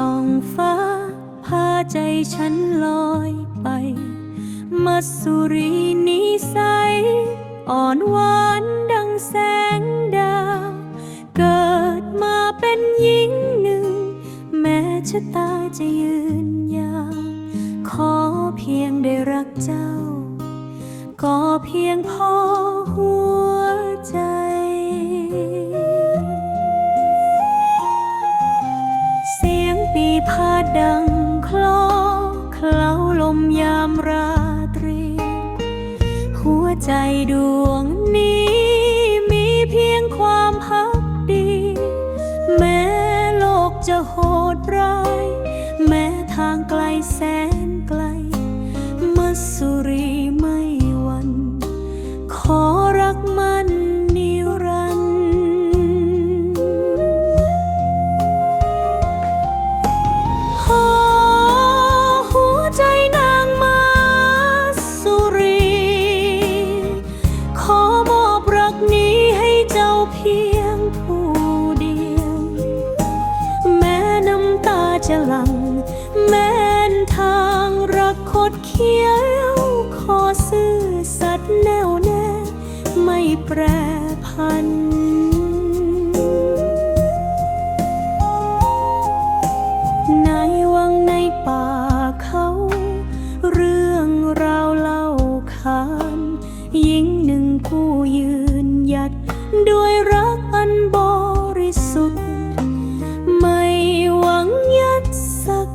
ส่องฟ้า พาใจฉันลอยไป มัสสุรีนิสัย อ่อนหวานดังแสงดาว เกิดมาเป็นหญิงหนึ่ง แม้ชะตาจะยืนยาว ขอเพียงได้รักเจ้า ก็เพียงพอหัวใจ ใจดวงนี้มีเพียงความพักดี แม้โลกจะโหดร้าย แม้ทางไกลแสนไกล นี้ให้เจ้าเพียงผู้เดียว แม้น้ำตาจะหลั่งแม้นทางรักคดเคี้ยว ขอซื่อสัตย์แน่วแน่ ไม่แปรพันใน หยัดด้วยรักอันบริสุทธิ์ ไม่หวังยัดสัก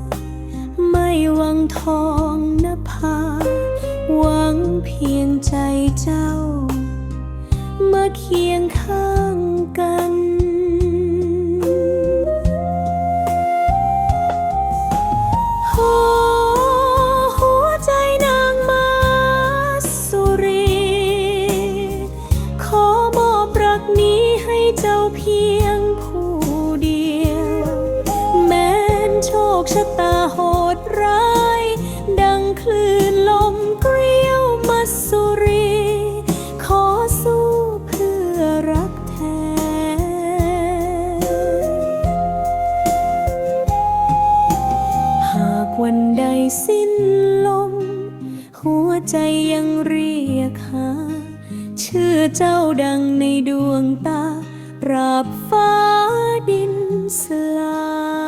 ไม่หวังทองนภา หวังเพียงใจเจ้า มาเคียงข้างกัน รักนี้ให้เจ้าเพียงผู้เดียว แม้นโชคชะตาโหดร้าย ดังคลื่นลมเกลียวมัสสุรี ขอสู้เพื่อรักแท้ หากวันใดสิ้นลม หัวใจยังเรียกหาชื่อเจ้าดังในดว ปราบฟ้าดินสลาย